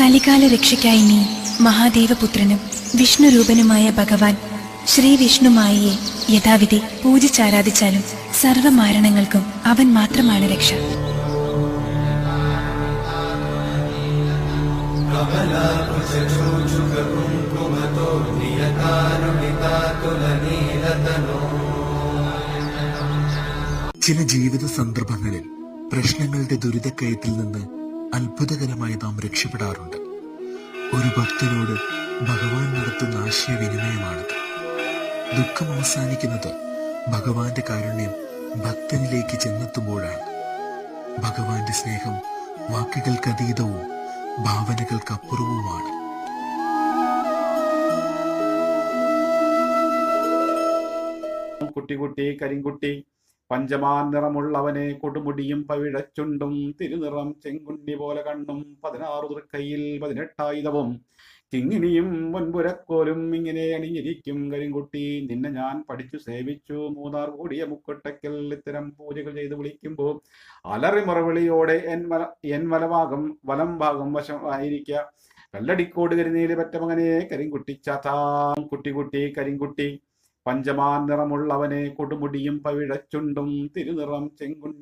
കലികാല രക്ഷയ്ക്കായി നീ മഹാദേവപുത്രനും വിഷ്ണുരൂപനുമായ ഭഗവാൻ ശ്രീ വിഷ്ണുമായിയെ യഥാവിധി പൂജിച്ചാരാധിച്ചാലും സർവമാരണങ്ങൾക്കും അവൻ മാത്രമാണ് രക്ഷ. ചില ജീവിത സന്ദർഭങ്ങളിൽ പ്രശ്നങ്ങളുടെ ദുരിതക്കയത്തിൽ നിന്ന് അത്ഭുതകരമായി നാം രക്ഷപ്പെടാറുണ്ട്. ഒരു ഭക്തനോട് ഭഗവാൻ നടത്തുന്ന ആശയവിനിമയമാണത്. ദുഃഖം അവസാനിക്കുന്നത് ഭഗവാന്റെ കാരുണ്യം ഭക്തനിലേക്ക് ചെന്നെത്തുമ്പോഴാണ്. ഭഗവാന്റെ സ്നേഹം വാക്കുകൾക്കതീതവും ഭാവനകൾക്കപ്പുറവുമാണ്. കുട്ടി കുട്ടി കരിങ്കുട്ടി. പഞ്ചമാൻ നിറമുള്ളവനെ കൊടുമുടിയും പവിഴച്ചുണ്ടും തിരുനിറം ചെങ്കുണ്ണി പോലെ കണ്ണും പതിനാറു തൃക്കൈയിൽ പതിനെട്ടായുധവും. കിങ്ങിണിയും മുൻപുരക്കോലും ഇങ്ങനെ അണിഞ്ഞിരിക്കും കരിങ്കുട്ടി. നിന്നെ ഞാൻ പഠിച്ചു സേവിച്ചു. മൂന്നാർ കൂടിയ മുക്കൊട്ടക്കൽ ഇത്തരം പൂജകൾ ചെയ്ത് വിളിക്കുമ്പോൾ അലറി എൻ മല എൻ മലഭാഗം വലം ഭാഗം വശമായിരിക്ക. കല്ലടിക്കോട് കരിനീൽ പറ്റ മകനെ കരിങ്കുട്ടിച്ചാത്താം കുട്ടി കുട്ടി കരിങ്കുട്ടി. പഞ്ചമാൻ നിറമുള്ളവനെ കൊടുമുടിയും പവിഴച്ചുണ്ടും തിരുനിറം ചെങ്കുണ്ടി